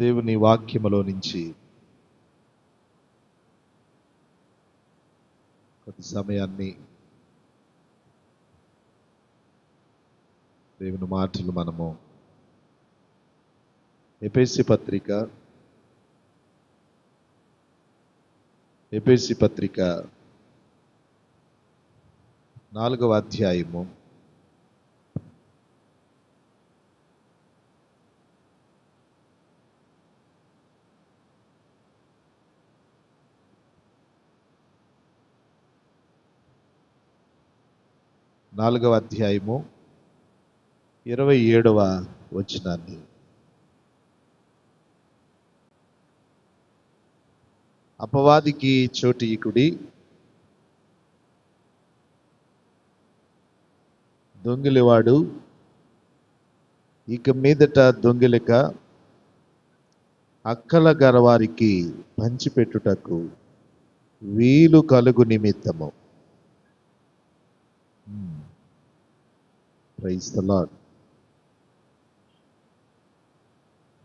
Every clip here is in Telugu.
దేవుని వాక్యములో నుంచి కొద్ది సమయాన్ని దేవుని మాటలు మనము ఎపేసి పత్రిక ఎపేసి పత్రిక నాలుగవ అధ్యాయము. నాలుగవ అధ్యాయము ఇరవై ఏడవ వచనాన్ని. అపవాదికి చోటీకుడి దొంగిలివాడు ఇక మీదట దొంగిలిక అక్కల గరవారికి పంచిపెట్టుటకు వీలు కలుగు నిమిత్తము. ప్రైజ్ ద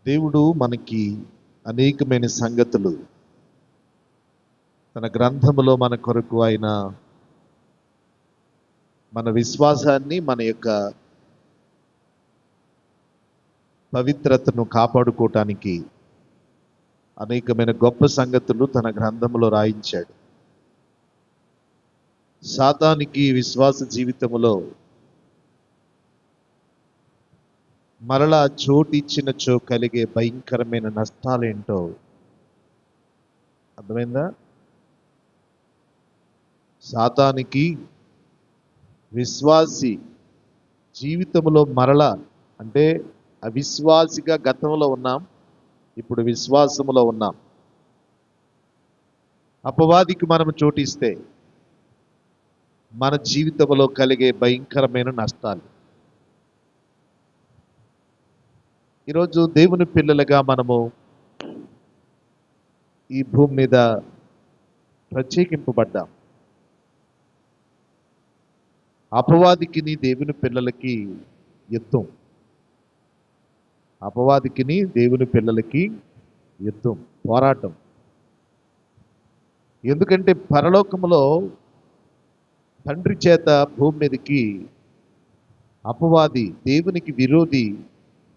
దేవుడు మనకి అనేకమైన సంగతులు తన గ్రంథములో మన కొరకు ఆయన మన విశ్వాసాన్ని మన యొక్క పవిత్రతను కాపాడుకోవటానికి అనేకమైన గొప్ప సంగతులు తన గ్రంథములో రాయించాడు. సాతానికి విశ్వాస జీవితంలో మరలా చోటిచ్చినచో కలిగే భయంకరమైన నష్టాలేంటో? అర్థమైందా? సాతానికి విశ్వాసి జీవితంలో మరల అంటే అవిశ్వాసిగా గతంలో ఉన్నాం ఇప్పుడు విశ్వాసములో ఉన్నాం. అపవాదికి మనం చోటిస్తే మన జీవితంలో కలిగే భయంకరమైన నష్టాలు ఈరోజు దేవుని పిల్లలుగా మనము ఈ భూమి మీద ప్రత్యేకింపబడ్డాం. అపవాదికిని దేవుని పిల్లలకి యుద్ధం అపవాదికిని దేవుని పిల్లలకి యుద్ధం పోరాటం. ఎందుకంటే పరలోకములో తండ్రి చేత భూమి మీదకి అపవాది దేవునికి విరోధి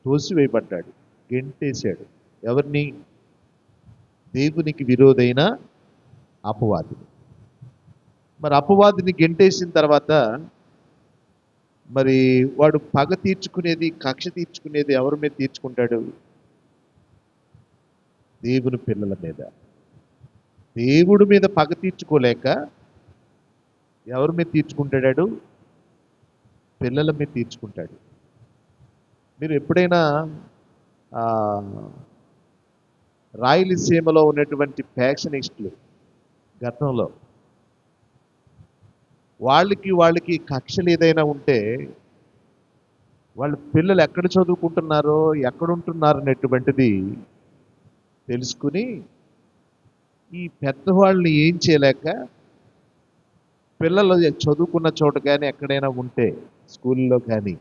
తోసివేయబడ్డాడు గెంటేశాడు. ఎవరిని? దేవునికి విరోధైన అపవాదిని. మరి అపవాదిని గెంటేసిన తర్వాత మరి వాడు పగ తీర్చుకునేది కక్ష తీర్చుకునేది ఎవరి మీద తీర్చుకుంటాడు? దేవుని పిల్లల మీద. దేవుడి మీద పగ తీర్చుకోలేక ఎవరి మీద తీర్చుకుంటాడు పిల్లల మీద తీర్చుకుంటాడు. మీరు ఎప్పుడైనా రాయలసీమలో ఉన్నటువంటి ఫ్యాక్షనిస్టులు గతంలో వాళ్ళకి వాళ్ళకి కక్షలు ఏదైనా ఉంటే వాళ్ళ పిల్లలు ఎక్కడ చదువుకుంటున్నారో ఎక్కడ ఉంటున్నారు అనేటువంటిది తెలుసుకుని ఈ పెద్దవాళ్ళని ఏం చేయలేక పిల్లలు చదువుకున్న చోట కానీ ఎక్కడైనా ఉంటే స్కూల్లో కానీ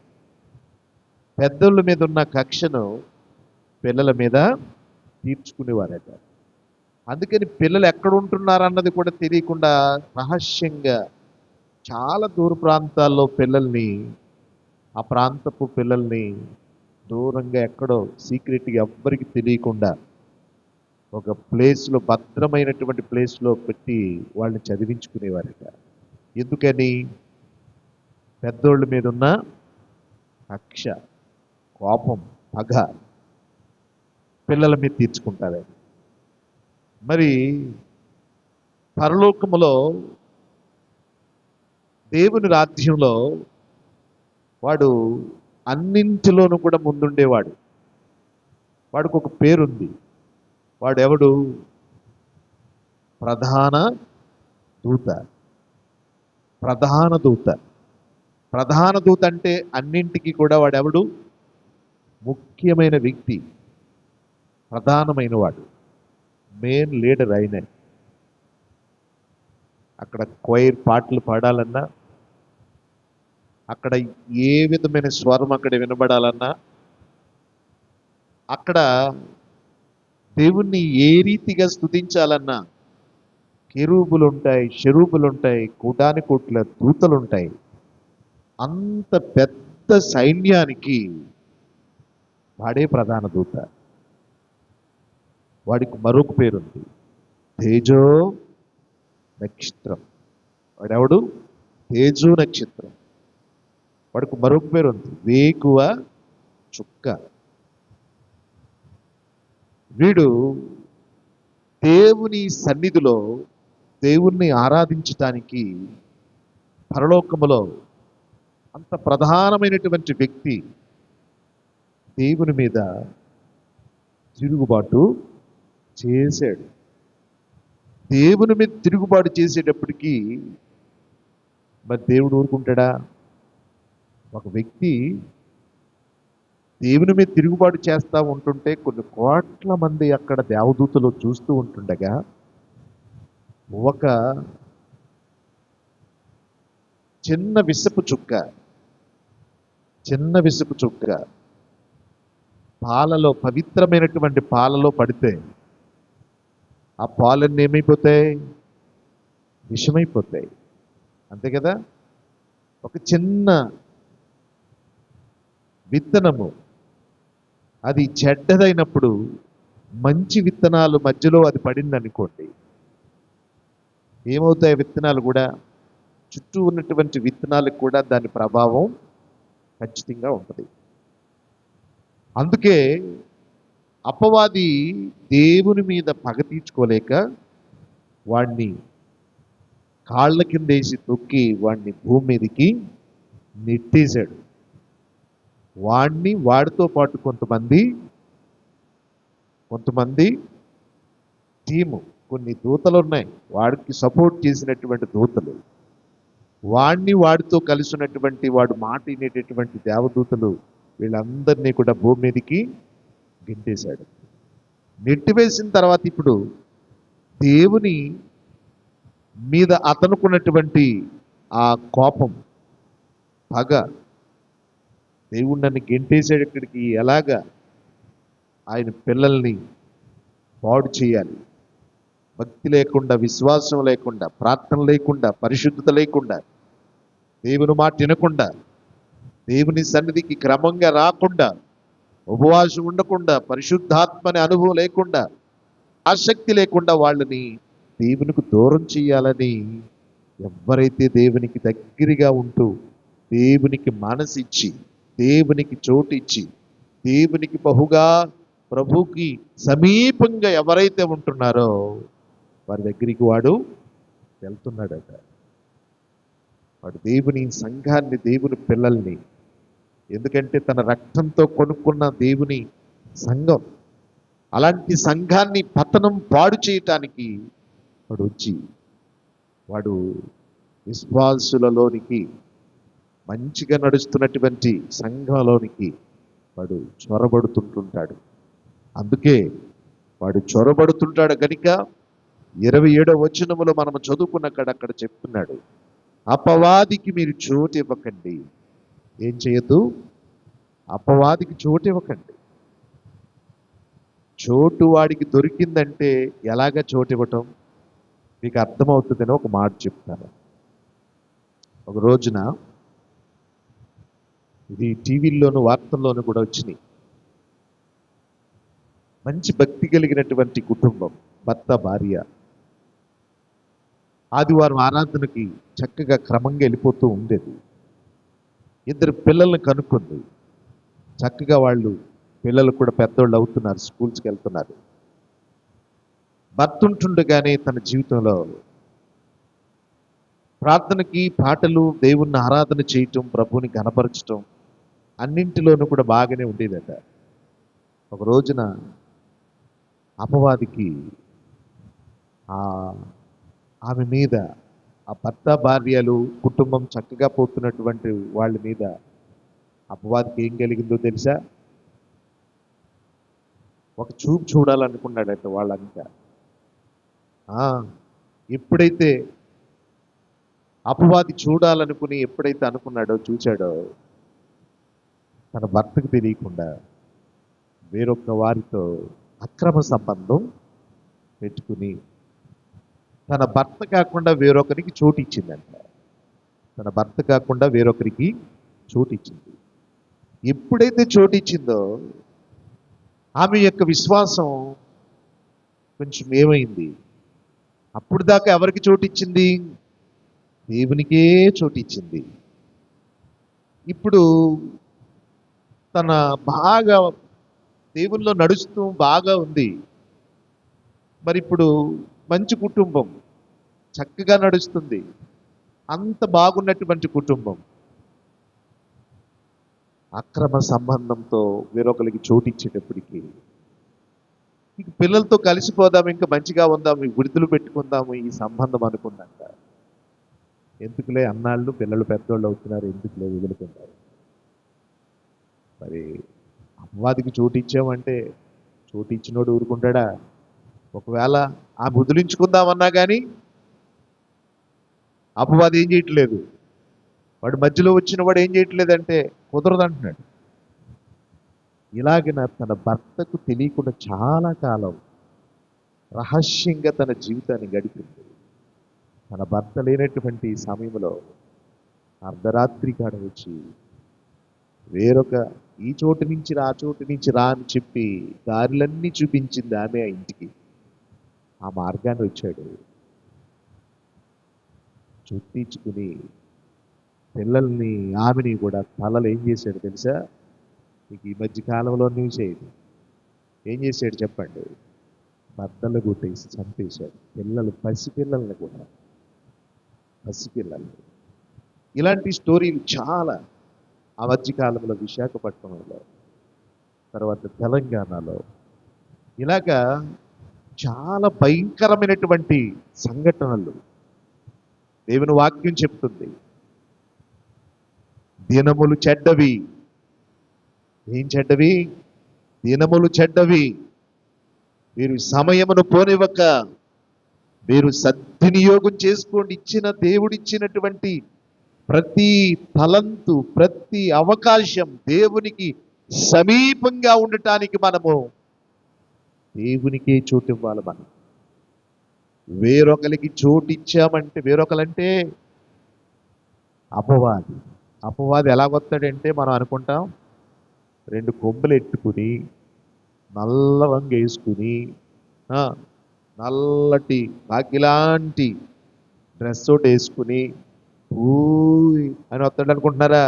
పెద్దోళ్ళ మీద ఉన్న కక్షను పిల్లల మీద తీర్చుకునేవారట. అందుకని పిల్లలు ఎక్కడ ఉంటున్నారన్నది కూడా తెలియకుండా రహస్యంగా చాలా దూర ప్రాంతాల్లో పిల్లల్ని ఆ ప్రాంతపు పిల్లల్ని దూరంగా ఎక్కడో సీక్రెట్గా ఎవ్వరికి తెలియకుండా ఒక ప్లేస్లో భద్రమైనటువంటి ప్లేస్లో పెట్టి వాళ్ళని చదివించుకునేవారట. ఎందుకని? పెద్దోళ్ళ మీద ఉన్న కక్ష. కోపం పగ పిల్లల మీద తీర్చుకుంటారు. మరి పరలోకములో దేవుని రాజ్యంలో వాడు అన్నింటిలోనూ కూడా ముందుండేవాడు. వాడికి ఒక పేరుంది. వాడెవడు? ప్రధాన దూత. ప్రధాన దూత. ప్రధాన దూత అంటే అన్నింటికి కూడా వాడెవడు? ముఖ్యమైన వ్యక్తి ప్రధానమైన వాడు మెయిన్ లీడర్ అయిన అక్కడ క్వైర్ పాటలు పాడాలన్నా అక్కడ ఏ విధమైన స్వరం అక్కడ వినబడాలన్నా అక్కడ దేవుణ్ణి ఏ రీతిగా స్తుతించాలన్నా కెరూబులు ఉంటాయి షెరూబులు ఉంటాయి కూటాని కోట్ల దూతలు ఉంటాయి అంత పెద్ద సైన్యానికి వాడే ప్రధాన దూత. వాడికి మరొక పేరుంది. తేజో నక్షత్రం. వాడెవడు? తేజో నక్షత్రం. వాడికి మరొక పేరు ఉంది వేకువ చుక్క. వీడు దేవుని సన్నిధిలో దేవుణ్ణి ఆరాధించటానికి పరలోకములో అంత ప్రధానమైనటువంటి వ్యక్తి దేవుని మీద తిరుగుబాటు చేశాడు. దేవుని మీద తిరుగుబాటు చేసేటప్పటికీ మరి దేవుడు ఊరుకుంటాడా? ఒక వ్యక్తి దేవుని మీద తిరుగుబాటు చేస్తూ ఉంటుంటే కొన్ని కోట్ల మంది అక్కడ దేవదూతలు చూస్తూ ఉంటుండగా ఒక చిన్న విసపు చుక్క చిన్న విసపు చుక్క పాలలో పవిత్రమైనటువంటి పాలలో పడితే ఆ పాలన్నీ ఏమైపోతాయి? విషమైపోతాయి. అంతే కదా? ఒక చిన్న విత్తనము అది చెడ్డదైనప్పుడు మంచి విత్తనాలు మధ్యలో అది పడింది అనుకోండి ఏమవుతాయి విత్తనాలు కూడా? చుట్టూ ఉన్నటువంటి విత్తనాలకు కూడా దాని ప్రభావం ఖచ్చితంగా ఉంటుంది. అందుకే అపవాది దేవుని మీద పగ తీర్చుకోలేక వాడిని కాళ్ళ కిందేసి తొక్కి వాడిని భూమి మీదకి నెట్టేశాడు. వాడిని వాడితో పాటు కొంతమంది కొంతమంది టీము కొన్ని దూతలు ఉన్నాయి. వాడికి సపోర్ట్ చేసినటువంటి దూతలు వాడిని వాడితో కలిసినటువంటి వాడు మాట వినేటటువంటి దేవదూతలు వీళ్ళందరినీ కూడా భూమి మీదకి గింటేశాడు. నెట్టివేసిన తర్వాత ఇప్పుడు దేవుని మీద అతనుకున్నటువంటి ఆ కోపం పగ దేవుడు నన్ను గెంటేశాడు ఇక్కడికి ఎలాగా ఆయన పిల్లల్ని పాడు చేయాలి? భక్తి లేకుండా విశ్వాసం లేకుండా ప్రార్థన లేకుండా పరిశుద్ధత లేకుండా దేవుని మాట వినకుండా దేవుని సన్నిధికి క్రమంగా రాకుండా ఉపవాసం ఉండకుండా పరిశుద్ధాత్మని అనుభవం లేకుండా ఆసక్తి లేకుండా వాళ్ళని దేవునికి దూరం చేయాలని ఎవరైతే దేవునికి దగ్గరగా ఉంటూ దేవునికి మనసిచ్చి దేవునికి చోటిచ్చి దేవునికి బహుగా ప్రభుకి సమీపంగా ఎవరైతే ఉంటున్నారో వారి దగ్గరికి వాడు వెళ్తున్నాడట. వాడు దేవుని సంఘాన్ని దేవుని పిల్లల్ని ఎందుకంటే తన రక్తంతో కొనుక్కున్న దేవుని సంఘం అలాంటి సంఘాన్ని పతనం పాడు చేయటానికి వాడు వచ్చి వాడు విశ్వాసులలోనికి మంచిగా నడుస్తున్నటువంటి సంఘంలోనికి వాడు చొరబడుతుంటుంటాడు. అందుకే వాడు చొరబడుతుంటాడు కనుక ఇరవై ఏడో వచనములో మనం చదువుకున్నక్కడ అక్కడ చెప్తున్నాడు అపవాదికి మీరు చోటు ఇవ్వకండి. ఏం చేయొద్దు? అపవాదికి చోటు ఇవ్వకండి. చోటు వాడికి దొరికిందంటే ఎలాగ చోటు ఇవ్వటం? మీకు అర్థమవుతుందని ఒక మాట చెప్తాను. ఒక రోజున ఇది టీవీల్లోను వార్తల్లోనూ కూడా వచ్చినాయి. మంచి భక్తి కలిగినటువంటి కుటుంబం భర్త భార్య. ఆదివారం ఆరాధనకి చక్కగా క్రమంగా వెళ్ళిపోతూ ఉండేది. ఇద్దరు పిల్లల్ని కనుక్కుంది. చక్కగా వాళ్ళు పిల్లలు కూడా పెద్దోళ్ళు అవుతున్నారు స్కూల్స్కి వెళ్తున్నారు. భర్త ఉంటుండగానే తన జీవితంలో ప్రార్థనకి పాటలు దేవుణ్ణి ఆరాధన చేయటం ప్రభుని గనపరచటం అన్నింటిలోనూ కూడా బాగానే ఉండేదట. ఒక రోజున అపవాదికి ఆ ఆమె మీద ఆ భర్త భార్యలు కుటుంబం చక్కగా పోతున్నటువంటి వాళ్ళ మీద అపవాదికి ఏం కలిగిందో తెలుసా? ఒక చూపు చూడాలనుకున్నాడట వాళ్ళంతా. ఆ, ఎప్పుడైతే అపవాది చూడాలనుకుని ఎప్పుడైతే అనుకున్నాడో చూశాడో తన భర్తకు తెలియకుండా వేరొక వారితో అక్రమ సంబంధం పెట్టుకుని తన భర్త కాకుండా వేరొకరికి చోటు ఇచ్చిందంట తన భర్త కాకుండా వేరొకరికి చోటు ఇచ్చింది ఎప్పుడైతే చోటు ఇచ్చిందో ఆమె యొక్క విశ్వాసం కొంచెం ఏమైంది? అప్పుడు దాకా ఎవరికి చోటు ఇచ్చింది దేవునికే చోటు ఇచ్చింది ఇప్పుడు తన బాగా దేవుల్లో నడుస్తూ బాగా ఉంది. మరి ఇప్పుడు మంచి కుటుంబం. చక్కగా నడుస్తుంది. అంత బాగున్నటువంటి కుటుంబం. అక్రమ సంబంధంతో వేరొకరికి చోటిచ్చేటప్పటికి ఇక పిల్లలతో కలిసిపోదాం ఇంకా మంచిగా ఉందాం ఈ విడుదల పెట్టుకుందాము ఈ సంబంధం అనుకున్నాక. ఎందుకులే అన్నాళ్ళు పిల్లలు పెద్దోళ్ళు అవుతున్నారు ఎందుకులే వదులుకున్నారు మరి అమ్మవాదికి చోటు ఇచ్చామంటే చోటు ఇచ్చినోడు ఊరుకుంటాడా? ఒకవేళ ఆ వదిలించుకుందామన్నా కానీ అపవాది ఏం చేయట్లేదు. వాడు మధ్యలో వచ్చిన వాడు ఏం చేయట్లేదంటే కుదరదు అంటున్నాడు ఇలాగిన తన భర్తకు తెలియకుండా చాలా కాలం రహస్యంగా తన జీవితాన్ని గడిపింది. తన భర్త లేనటువంటి సమయంలో అర్ధరాత్రి కాడ వచ్చి వేరొక ఈ చోటు నుంచి రా చోటు నుంచి రా అని చెప్పి దారులన్నీ చూపించింది ఆమె ఆ ఇంటికి. ఆ మార్గాన్ని వచ్చాడు. చుట్టించుకుని పిల్లల్ని ఆమెని కూడా తలలు ఏం చేశాడు తెలుసా? మీకు ఈ మధ్య కాలంలో న్యూస్ అయ్యింది ఏం చేశాడు చెప్పండి? బద్దలు కొట్టేసి చంపేశాడు. పిల్లలు పసిపిల్లల్ని కూడా. పసిపిల్లల్ని. ఇలాంటి స్టోరీలు చాలా ఆ మధ్య కాలంలో విశాఖపట్నంలో తర్వాత తెలంగాణలో. ఇలాగా చాలా భయంకరమైనటువంటి సంఘటనలు. దేవుని వాక్యం చెప్తుంది. దినములు చెడ్డవి. ఏం చెడ్డవి? దినములు చెడ్డవి. మీరు సమయమును పోనివ్వక మీరు సద్వినియోగం చేసుకోండి. ఇచ్చిన దేవుడిచ్చినటువంటి ప్రతి తలంతు ప్రతి అవకాశం దేవునికి సమీపంగా ఉండటానికి మనము దేవునికే చోటు ఇవ్వాలి మనం. వేరొకరికి చోటు ఇచ్చామంటే వేరొకలంటే అపవాది. అపవాది ఎలా వస్తాడంటే మనం అనుకుంటాం రెండు కొబ్బలు ఎట్టుకుని నల్ల వంగ వేసుకుని నల్లటి కాకిలాంటి డ్రెస్ ఒకటి వేసుకుని ఊయ్ అని వస్తాడు అనుకుంటున్నారా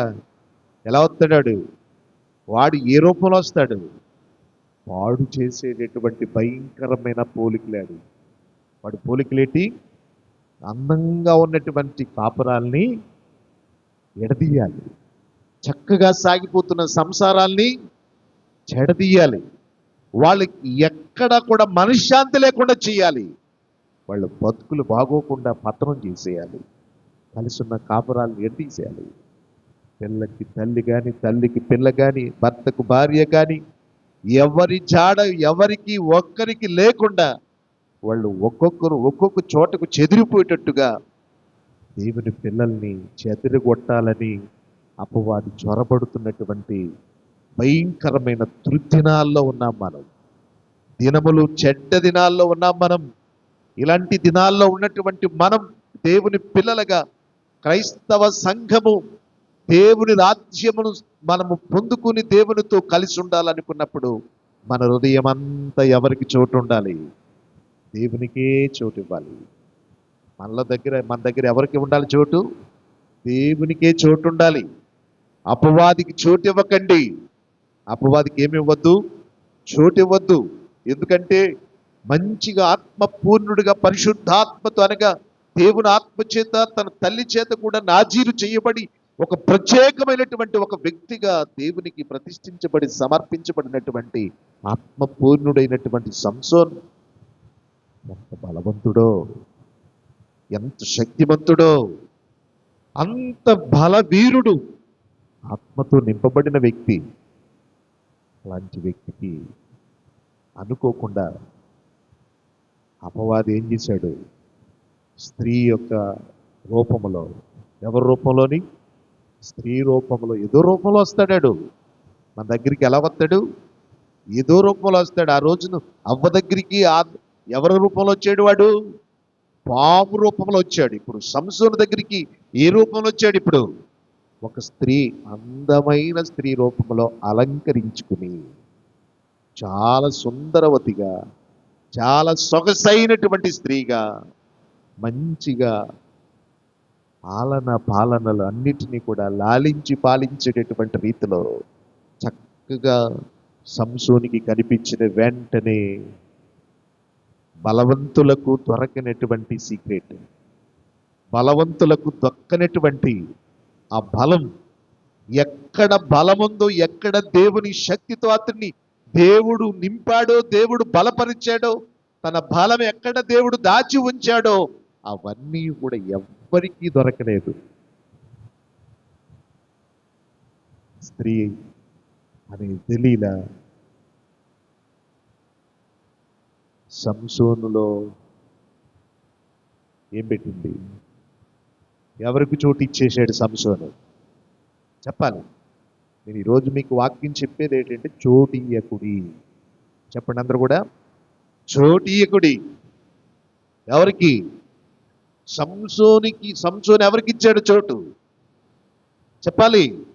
ఎలా వస్తాడాడు? వాడు ఏ రూపంలో వస్తాడు? వాడు చేసేటటువంటి భయంకరమైన పోలికలాడు వాడు పోలికలేటి? అందంగా ఉన్నటువంటి కాపురాల్ని ఎడదీయాలి. చక్కగా సాగిపోతున్న సంసారాల్ని చెడదీయాలి. వాళ్ళకి ఎక్కడ కూడా మనశ్శాంతి లేకుండా చేయాలి. వాళ్ళ బతుకులు బాగోకుండా పతనం చేసేయాలి. కలిసి ఉన్న కాపురాలను ఎడదీసేయాలి. పిల్లకి తల్లి కానీ తల్లికి పిల్ల కానీ భర్తకు భార్య కానీ ఎవరి జాడ ఎవరికి ఒక్కరికి లేకుండా వాళ్ళు ఒక్కొక్కరు ఒక్కొక్క చోటకు చెదిరిపోయేటట్టుగా దేవుని పిల్లల్ని చెదిరిగొట్టాలని అపవాది చొరబడుతున్నటువంటి భయంకరమైన దుర్దినాల్లో ఉన్నాం మనం. దినములు చెడ్డ దినాల్లో ఉన్నాం మనం. ఇలాంటి దినాల్లో ఉన్నటువంటి మనం దేవుని పిల్లలుగా క్రైస్తవ సంఘము దేవుని రాజ్యమును మనము పొందుకుని దేవునితో కలిసి ఉండాలనుకున్నప్పుడు మన హృదయం అంతా ఎవరికి చోటు ఉండాలి దేవునికే చోటు ఇవ్వాలి మనల దగ్గర మన దగ్గర ఎవరికి ఉండాలి చోటు? దేవునికే చోటు ఉండాలి అపవాదికి చోటు ఇవ్వకండి అపవాదికి ఏమి ఇవ్వద్దు? చోటు ఇవ్వద్దు ఎందుకంటే మంచిగా ఆత్మపూర్ణుడిగా పరిశుద్ధాత్మతో అనగా దేవుని ఆత్మ చేత తన తల్లి చేత కూడా నాజీరు చేయబడి ఒక ప్రత్యేకమైనటువంటి ఒక వ్యక్తిగా దేవునికి ప్రతిష్ఠించబడి సమర్పించబడినటువంటి ఆత్మపూర్ణుడైనటువంటి సంసోన్ ఎంత బలవంతుడో ఎంత శక్తివంతుడో అంత బలవీరుడు ఆత్మతో నింపబడిన వ్యక్తి. అలాంటి వ్యక్తికి అనుకోకుండా అపవాది ఏం చేశాడు? స్త్రీ యొక్క రూపంలో ఎవరి రూపంలోని? స్త్రీ రూపంలో ఏదో రూపంలో వస్తాడాడు. మన దగ్గరికి ఎలా వస్తాడు? ఏదో రూపంలో వస్తాడు. ఆ రోజున అవ్వ దగ్గరికి ఆ ఎవరి రూపంలో వచ్చాడు వాడు? పాము రూపంలో వచ్చాడు. ఇప్పుడు సంసోను దగ్గరికి ఏ రూపంలో వచ్చాడు ఇప్పుడు? ఒక స్త్రీ అందమైన స్త్రీ రూపంలో అలంకరించుకుని చాలా సుందరవతిగా చాలా సొగసైనటువంటి స్త్రీగా మంచిగా పాలన పాలనలు అన్నిటినీ కూడా లాలించి పాలించేటటువంటి రీతిలో చక్కగా సంసోనికి కనిపించిన వెంటనే బలవంతులకు దొరకనటువంటి సీక్రెట్. బలవంతులకు దొక్కనటువంటి ఆ బలం ఎక్కడ బలముందో ఎక్కడ దేవుని శక్తితో అతన్ని దేవుడు నింపాడో దేవుడు బలపరిచాడో తన బలం ఎక్కడ దేవుడు దాచి ఉంచాడో అవన్నీ కూడా ఎవ్వరికీ దొరకలేదు. స్త్రీ అనే తెలియలా సంసోనులో ఏం పెట్టింది? ఎవరికి చోటు ఇచ్చేసాడు సంసోను? చెప్పాలి. నేను ఈరోజు మీకు వాక్యం చెప్పేది ఏంటంటే చోటీయకుడి చెప్పండి అందరూ కూడా. చోటీయకుడి ఎవరికి? సంసోనికి సంసోని ఎవరికి ఇచ్చాడు చోటు? చెప్పాలి.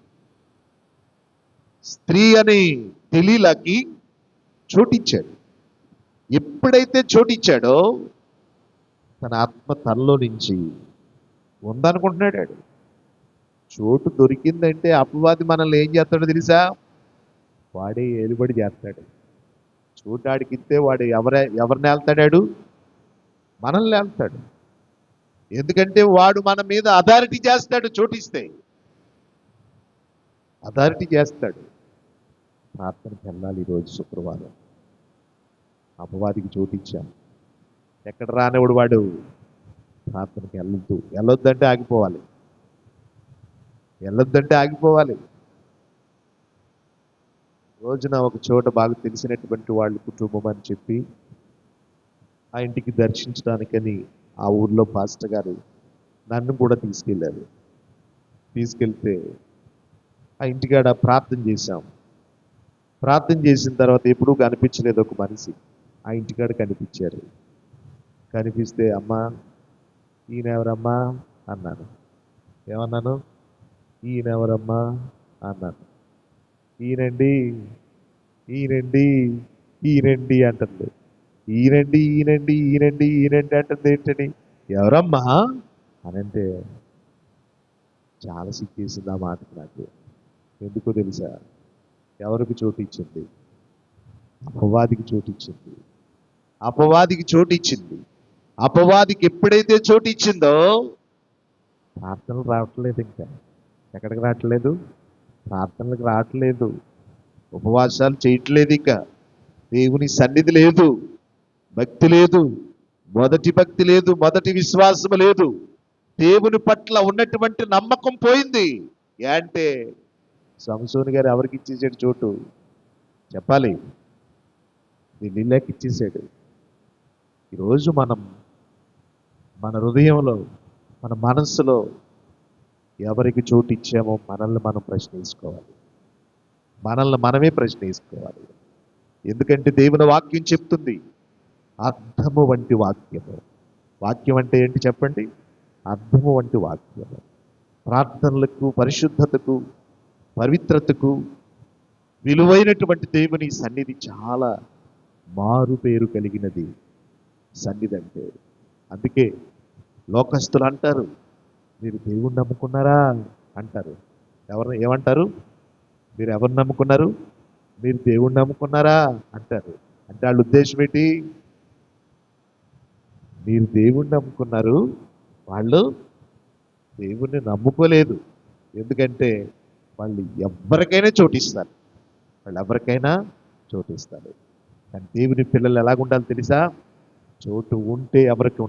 స్త్రీ అనే తెలియలాకి చోటిచ్చాడు. ఎప్పుడైతే చోటిచ్చాడో తన ఆత్మ తనలో నుంచి ఉందనుకుంటున్నాడు చోటు దొరికిందంటే అపవాది మనల్ని ఏం చేస్తాడో తెలుసా? వాడే ఏలుబడి చేస్తాడు. చోటు ఆడికిస్తే వాడు ఎవరే ఎవరిని వెళ్తాడాడు మనల్ని వెళ్తాడు ఎందుకంటే వాడు మన మీద అథారిటీ చేస్తాడు చోటిస్తే. అథారిటీ చేస్తాడు. ప్రార్థనకి వెళ్ళాలి ఈరోజు శుక్రవారం. అపవాదికి చోటిచ్చాం. ఎక్కడ రానివాడు వాడు? ప్రార్థనకి వెళ్ళొద్దు. వెళ్ళొద్దంటే ఆగిపోవాలి. వెళ్ళొద్దంటే ఆగిపోవాలి. రోజున ఒక చోట బాగా తెలిసినటువంటి వాళ్ళ కుటుంబం అని చెప్పి ఆ ఇంటికి దర్శించడానికని ఆ ఊర్లో పాస్టర్ గారు నన్ను కూడా తీసుకెళ్ళారు. తీసుకెళ్తే ఆ ఇంటికాడ ప్రార్థన చేశాం. ప్రార్థన చేసిన తర్వాత ఎప్పుడూ కనిపించలేదు ఒక మనిషి. ఆ ఇంటికాడ కనిపించారు. కనిపిస్తే అమ్మా ఈయన ఎవరమ్మా? అన్నాను. ఏమన్నాను? ఈయన ఎవరమ్మా? అన్నాను. ఈయనండి ఈయనండి ఈయనండి అంటుంది. ఈయనండి ఈయనండి ఈయనండి ఈయనండి అంటుంది ఏంటని. ఎవరమ్మా? అని అంటే చాలా సిక్కేసింది ఆ మాటకు నాకు. ఎందుకో తెలుసా? ఎవరికి చోటు ఇచ్చింది? అపవాదికి చోటు ఇచ్చింది. అపవాదికి చోటు ఇచ్చింది. అపవాదికి ఎప్పుడైతే చోటు ఇచ్చిందో ప్రార్థనలు రావట్లేదు ఇంకా. ఎక్కడికి రావట్లేదు? ప్రార్థనలకు రావట్లేదు. ఉపవాసాలు చేయట్లేదు ఇక. దేవుని సన్నిధి లేదు. భక్తి లేదు. మొదటి భక్తి లేదు మొదటి విశ్వాసం లేదు. దేవుని పట్ల ఉన్నటువంటి నమ్మకం పోయింది. ఏ అంటే సంసోని గారు ఎవరికి ఇచ్చేసాడు చోటు? చెప్పాలి. లీలాకి ఇచ్చేసాడు. ఈరోజు మనం మన హృదయంలో మన మనస్సులో ఎవరికి చోటు ఇచ్చామో మనల్ని మనం ప్రశ్నించుకోవాలి. మనల్ని మనమే ప్రశ్నించుకోవాలి. ఎందుకంటే దేవుని వాక్యం చెప్తుంది అర్థము వంటి వాక్యము. వాక్యం అంటే ఏంటి చెప్పండి? అర్థము వంటి వాక్యము. ప్రార్థనలకు పరిశుద్ధతకు పవిత్రతకు విలువైనటువంటి దేవుని సన్నిధి చాలా మారు పేరు కలిగినది సన్నిధి అంటే. అందుకే లోకస్తులు అంటారు మీరు దేవుణ్ణి నమ్ముకున్నారా? అంటారు. ఎవరు ఏమంటారు? మీరు ఎవరు నమ్ముకున్నారు? మీరు దేవుణ్ణి నమ్ముకున్నారా? అంటారు. అంటే వాళ్ళ ఉద్దేశం ఏంటి? మీరు దేవుణ్ణి నమ్ముకున్నారు. వాళ్ళు దేవుణ్ణి నమ్ముకోలేదు. ఎందుకంటే వాళ్ళు ఎవరికైనా చోటిస్తారు. వాళ్ళు ఎవరికైనా చోటిస్తారు. కానీ దేవుని పిల్లలు ఎలాగుండాలి తెలుసా? చోటు ఉంటే ఎవరికి